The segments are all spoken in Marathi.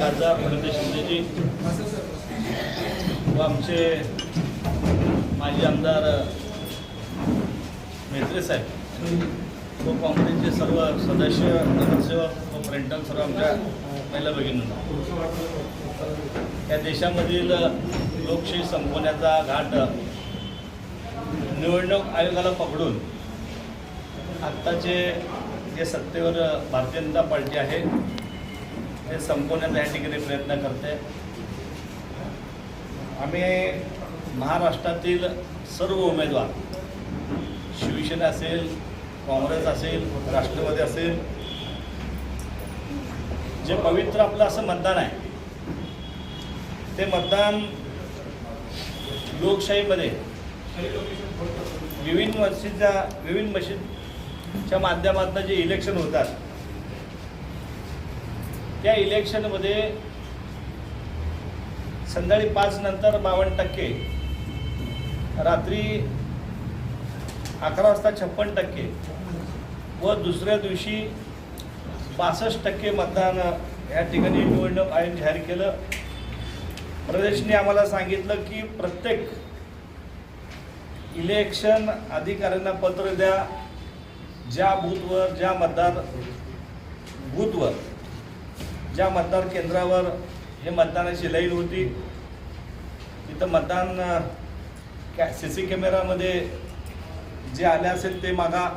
खासदार शिंदेजी व आमचे माजी आमदार मेत्रे साहेब. व काँग्रेसचे सर्व सदस्य नगरसेवक व पर्यटन सर्व आमच्या महिला भगिनींना. या देशामधील लोकशाही संपवण्याचा घाट निवडणूक आयोगाला पकडून आत्ताचे जे सत्तेवर भारतीय जनता पार्टी आहे. ते संपवण्याचा या ठिकाणी प्रयत्न करते. आम्ही महाराष्ट्रातील सर्व उमेदवार शिवसेना असेल काँग्रेस असेल राष्ट्रवादी असेल जे पवित्र आपलं असं मतदान आहे ते मतदान लोकशाहीमध्ये विविध मशीदच्या विविध च्या माध्यमातून जे इलेक्शन होतात त्या इलेक्शनमध्ये संध्याकाळी पाच नंतर बावन्न टक्के रात्री अकरा वाजता छप्पन टक्के व दुसऱ्या दिवशी पासष्ट टक्के मतदान या ठिकाणी निवडणूक आयोग जाहीर केलं. प्रदेशने आम्हाला सांगितलं की प्रत्येक इलेक्शन अधिकाऱ्यांना पत्र द्या. ज्या बूथवर ज्या मतदार बूथवर ज्या मतदार केंद्रावर हे मतदानाची लाईन होती तिथं मतदान कॅ सी सी कॅमेरामध्ये जे आले असेल ते मागा.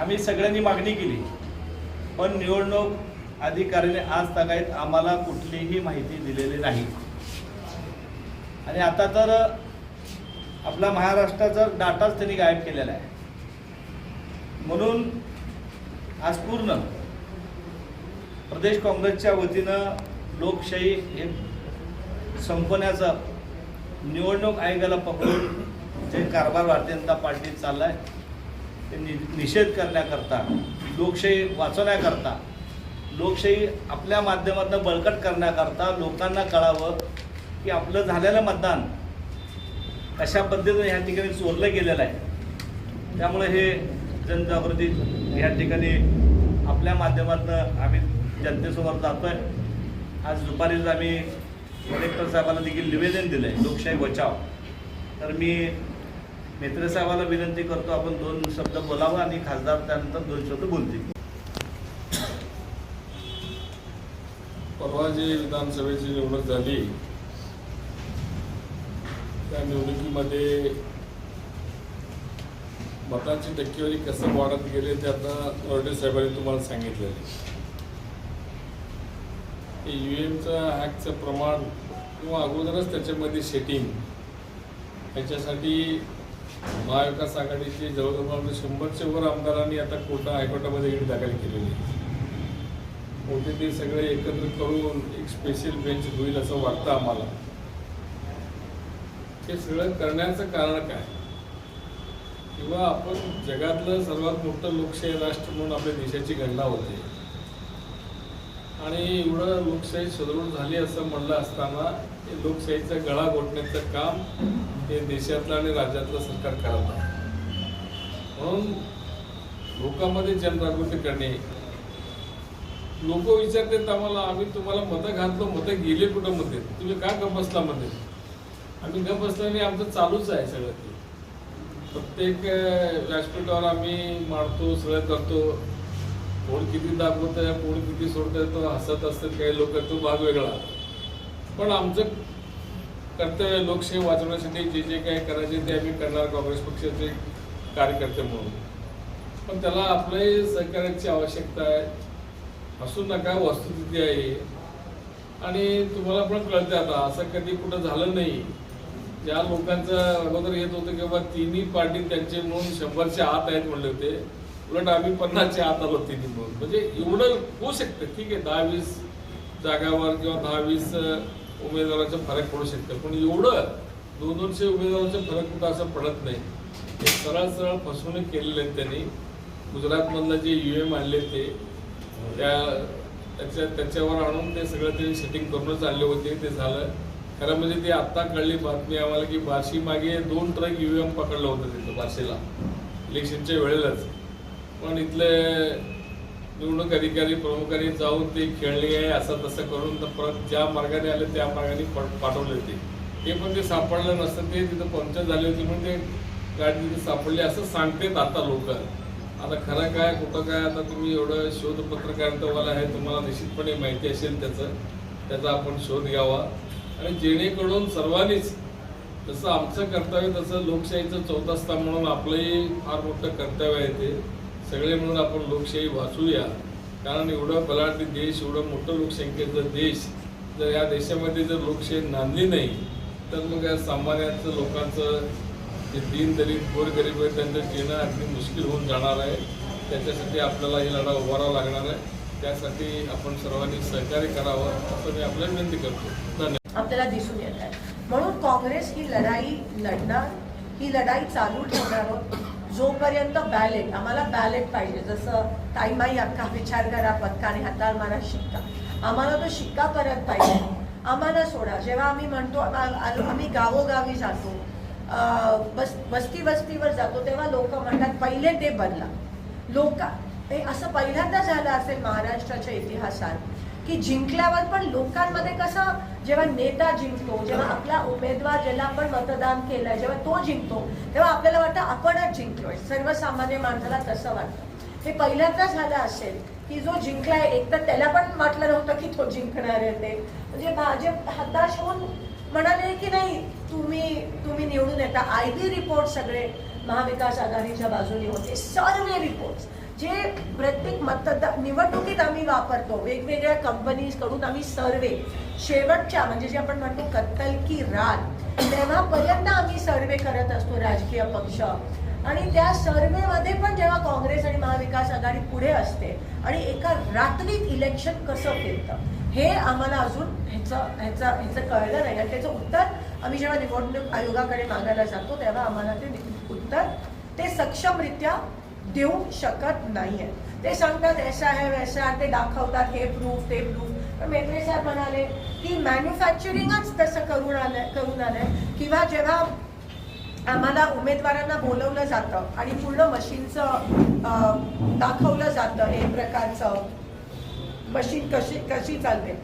आम्ही सगळ्यांनी मागणी केली पण निवडणूक अधिकाऱ्याने आज तगायत आम्हाला कुठलीही माहिती दिलेली नाही. आणि आता तर आपला महाराष्ट्राचा डाटाच त्यांनी गायब केलेला आहे. म्हणून आज पूर्ण प्रदेश काँग्रेसच्या वतीनं लोकशाही हे संपवण्याचा निवडणूक आयोगाला पकडून जे कारभार भारतीय जनता पार्टीत चालला आहे ते नि निषेध करण्याकरता लोकशाही वाचवण्याकरता लोकशाही आपल्या माध्यमातून बळकट करण्याकरता लोकांना कळावं की आपलं झालेलं मतदान कशा पद्धतीनं ह्या ठिकाणी चोरलं गेलेलं आहे. त्यामुळे हे जनजागृती ह्या ठिकाणी आपल्या माध्यमातून आम्ही जनतेसमोर जातो आहे आज दुपारीच आम्ही कलेक्टर साहेबांना देखील निवेदन दिलं आहे लोकशाही बचाव. तर मी मेत्रे साहेबाला विनंती करतो आपण दोन शब्द बोलावं आणि खासदार त्यानंतर दोन शब्द बोलतील. परवा जी विधानसभेची निवडणूक झाली. त्या निवडणुकीमध्ये मतांची टक्केवारी कसं वाढत गेले ते आता नरडे साहेबांनी तुम्हाला सांगितलेलं यू एमचा हॅकचं प्रमाण किंवा अगोदरच त्याच्यामध्ये सेटिंग याच्यासाठी महाविकास आघाडीचे जवळजवळ शंभरच्या वर आमदारांनी आता कोर्टा हायकोर्टामध्ये ईड दाखल केलेली आहे. होते ते सगळे एकत्र करून एक स्पेशल बेंच होईल असं वाटतं आम्हाला. हे सगळं करण्याचं कारण काय? किंवा आपण जगातलं सर्वात मोठं लोकशाही राष्ट्र म्हणून आपल्या देशाची गणना होते. आणि एवढं लोकशाही सुदृढ झाली असं म्हणलं असताना हे लोकशाहीचा गळा घोटण्याचं काम हे देशातलं आणि राज्यातलं सरकार करत आहे. म्हणून लोकांमध्ये जनजागृती करणे. लोक विचारतात आम्हाला आम्ही तुम्हाला मतं घातलो मतं गेले कुठं मध्ये? तुम्ही का गप बसला मध्ये? आम्ही गप बसल्याने आमचं चालूच आहे सगळं ते. प्रत्येक व्यासपीठावर आम्ही मारतो सगळं करतो. कोण किती दाखवत आहे कोण किती सोडतंय तो हसत असतात काही लोक तो भाग वेगळा. पण आमचं कर्तव्य लोकशाही वाचवण्यासाठी जे जे काही करायचे ते आम्ही करणार काँग्रेस पक्षाचे कार्यकर्ते म्हणून. पण त्याला आपल्याही सहकार्याची आवश्यकता आहे. असू नका वस्तुस्थिती आहे. आणि तुम्हाला पण कळते आता असं कधी कुठं झालं नाही. ज्या लोकांचं अगोदर येत होतं किंवा तिन्ही पार्टी त्यांचे म्हणून शंभरच्या आत आहेत म्हणले होते उलट आम्ही पन्नासच्या आत आलो तिन्ही म्हणून. म्हणजे एवढं होऊ शकतं. ठीक आहे दहा वीस जागावर किंवा दहा वीस उमेदवाराचा फरक पडू शकतं. पण एवढं दोन दोनशे उमेदवाराचा फरक कुठं असं पडत नाही. हे सरळ सरळ फसवणूक केलेले आहेत त्यांनी. गुजरातमधलं जे यू एम आणले ते त्या त्याच्या त्याच्यावर आणून ते सगळं ते सेटिंग करूनच आणले होते. ते झालं. खरं म्हणजे ती आत्ता कळली बातमी आम्हाला की बार्शी मागे दोन ट्रक यू एम पकडलं होतं तिथं बार्शीला. इलेक्शनच्या वेळेलाच. पण इथले निवडणूक अधिकारी प्रमुखांनी जाऊन ते खेळले आहे असं तसं करून तर परत ज्या मार्गाने आले त्या मार्गाने पाठवले होते. ते पण ते सापडलं नसतं ते तिथं पंक्चर झाले होते म्हणून ते गाडी तिथे सापडली असं सांगतेत आता लोक. आता खरं काय कुठं काय आता तुम्ही एवढं शोध पत्रकारितावाला आहे तुम्हाला निश्चितपणे माहिती असेल त्याचं. त्याचा आपण शोध घ्यावा. आणि जेणेकरून सर्वांनीच जसं आमचं कर्तव्य तसं लोकशाहीचं चौथा स्तंभ म्हणून आपलंही फार मोठं कर्तव्य आहे ते. सगळे म्हणून आपण लोकशाही वाचूया. कारण एवढं बलाढ्य देश एवढं मोठं लोकसंख्येचं देश जर या देशामध्ये जर लोकशाही नांदली नाही तर मग या सामान्याचं लोकांचं जे दीन दलित गोरगरीब आहे त्यांचं जीणं अगदी मुश्किल होऊन जाणार आहे. त्याच्यासाठी आपल्याला ही लढा उभारावा लागणार आहे. त्यासाठी आपण सर्वांनी सहकार्य करावं असं मी आपल्याला विनंती करतो. धन्यवाद. आपल्याला दिसून येत आहे. म्हणून काँग्रेस ही लढाई लढणार ही लढाई चालू ठेवणार आहोत जोपर्यंत बॅलेट आम्हाला बॅलेट पाहिजे. जसं ताईमाई अक्का विचार करा पत्काने हाताळ मारा शिक्का. आम्हाला तो शिक्का परत पाहिजे. आम्हाला सोडा. जेव्हा आम्ही म्हणतो आलो- आम्ही गावोगावी जातो बस वस्ती वस्तीवर जातो तेव्हा लोक म्हणतात पहिले ते बनला लोक हे असं पहिल्यांदा झालं असेल महाराष्ट्राच्या इतिहासात. की जिंकल्यावर पण लोकांमध्ये कसं जेव्हा नेता जिंकतो जेव्हा आपला उमेदवार ज्याला आपण मतदान केलंय जेव्हा तो जिंकतो तेव्हा आपल्याला वाटतं आपणच जिंकलोय. सर्वसामान्य माणसाला तसं वाटतं. हे पहिल्यांदा झालं असेल की जो जिंकलाय एक तर त्याला पण वाटलं नव्हतं की तो जिंकणार आहे ते. म्हणजे भाजप हताश होऊन म्हणाले की नाही तुम्ही तुम्ही निवडून येता. आय बी रिपोर्ट सगळे महाविकास आघाडीच्या बाजूने होते. सर्वे रिपोर्ट जे प्रत्येक मतदार निवडणुकीत आम्ही वापरतो वेगवेगळ्या कंपनीजकडून आम्ही सर्वे शेवटच्या म्हणजे जे आपण म्हणतो कत्तल की रात तेव्हापर्यंत आम्ही सर्वे करत असतो राजकीय पक्ष. आणि त्या सर्वेमध्ये पण जेव्हा काँग्रेस आणि महाविकास आघाडी पुढे असते आणि एका रात्रीत इलेक्शन कसं फिरतं हे आम्हाला अजून ह्याचं ह्याचं ह्याचं कळलं नाही. आणि त्याचं उत्तर आम्ही जेव्हा निवडणूक आयोगाकडे मागायला जातो तेव्हा आम्हाला ते उत्तर ते सक्षमरित्या देऊ शकत नाही आहे ते सांगतात ऐसा है वैसा ते दाखवतात हे प्रूफ ते प्रूफ पण मेत्रे साहेब म्हणाले की मॅन्युफॅक्चरिंगच तसं करून आलं करून आलं किंवा जेव्हा आम्हाला उमेदवारांना बोलवलं जातं आणि पूर्ण मशीनचं दाखवलं जातं एक प्रकारचं मशीन कशी कशी चालते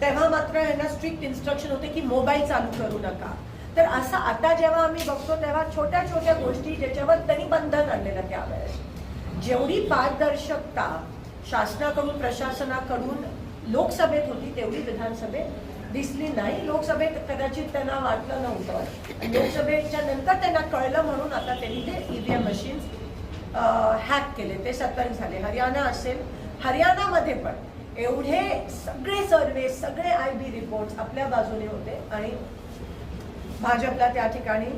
तेव्हा मात्र यांना स्ट्रिक्ट इन्स्ट्रक्शन होते की मोबाईल चालू करू नका. तर असं आता जेव्हा आम्ही बघतो तेव्हा छोट्या छोट्या गोष्टी ज्याच्यावर त्यांनी बंधन आणलेलं त्यावेळेस. जेवढी पारदर्शकता शासनाकडून प्रशासनाकडून लोकसभेत होती तेवढी विधानसभेत दिसली नाही. लोकसभेत कदाचित त्यांना वाटलं नव्हतं. लोकसभेच्या नंतर त्यांना कळलं म्हणून आता त्यांनी ते ईव्हीएम मशीन्स हॅक केले. ते सतर्क झाले. हरियाणा असेल हरियाणामध्ये पण एवढे सगळे सर्वे सगळे आय बी रिपोर्ट आपल्या बाजूने होते आणि भाजपला त्या ठिकाणी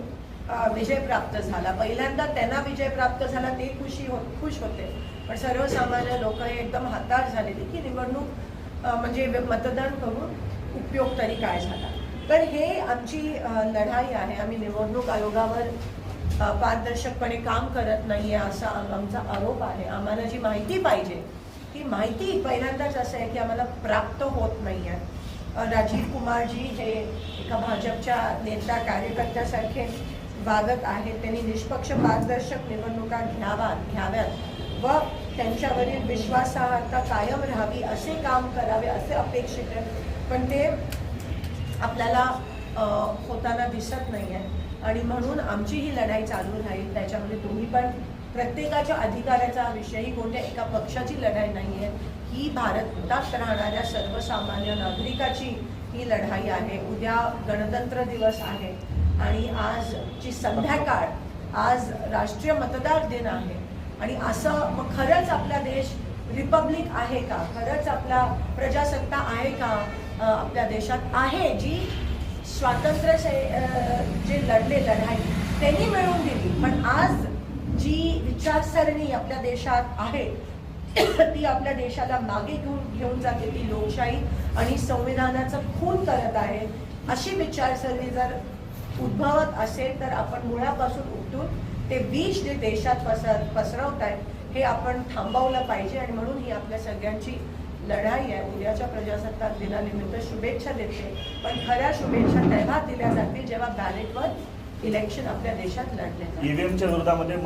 विजय प्राप्त झाला. पहिल्यांदा त्यांना विजय प्राप्त झाला ते खुशी हो खुश होते. पण सर्वसामान्य लोक हे एकदम हताश झालेली की निवडणूक म्हणजे मतदान करून उपयोग तरी काय झाला? तर हे आमची लढाई आहे. आम्ही निवडणूक आयोगावर पारदर्शकपणे काम करत नाहीये असा आमचा आरोप आहे. आम्हाला जी माहिती पाहिजे ती माहिती पहिल्यांदाच असं आहे की आम्हाला प्राप्त होत नाही आहे. राजीव कुमारजी हे एका भाजपच्या नेता कार्यकर्त्यासारखे वागत आहेत त्यांनी निष्पक्ष पारदर्शक निवडणुका घ्यावा घ्याव्यात व त्यांच्यावरील विश्वासार्हता कायम राहावी असे काम करावे असे अपेक्षित आहे पण ते आपल्याला होताना दिसत नाही आहे आणि म्हणून आमची ही लढाई चालू राहील त्याच्यामध्ये तुम्ही पण प्रत्येकाच्या अधिकाराचा विषय ही कोणत्या एका पक्षाची लढाई नाही आहे ही भारतात राहणाऱ्या सर्वसामान्य नागरिकाची ही लढाई आहे. उद्या गणतंत्र दिवस आहे. आणि आजची संध्याकाळ आज राष्ट्रीय मतदार दिन आहे. आणि असं मग खरंच आपला देश रिपब्लिक आहे का? खरंच आपला प्रजासत्ता आहे का? आपल्या देशात आहे जी स्वातंत्र्य से- जे लढले लढाई त्यांनी मिळवून दिली. पण आज जी विचारसरणी आपल्या देशात आहे ती आपल्या देशाला मागे घेऊन घेऊन जाते ती लोकशाही. आणि संविधानाचं खून करत आहे अशी विचारसरणी जर उद्भवत असेल तर आपण मुळापासून उठून ते विष जे देशात पसर पसरवत आहेत हे आपण थांबवलं पाहिजे. आणि म्हणून ही आपल्या सगळ्यांची लढाई आहे. उद्याच्या प्रजासत्ताक दिनानिमित्त शुभेच्छा देते. पण खऱ्या शुभेच्छा तेव्हा दिल्या जातील जेव्हा बॅलेटवर इलेक्शन आपल्या देशात लढले ईव्हीएमच्या विरोधामध्ये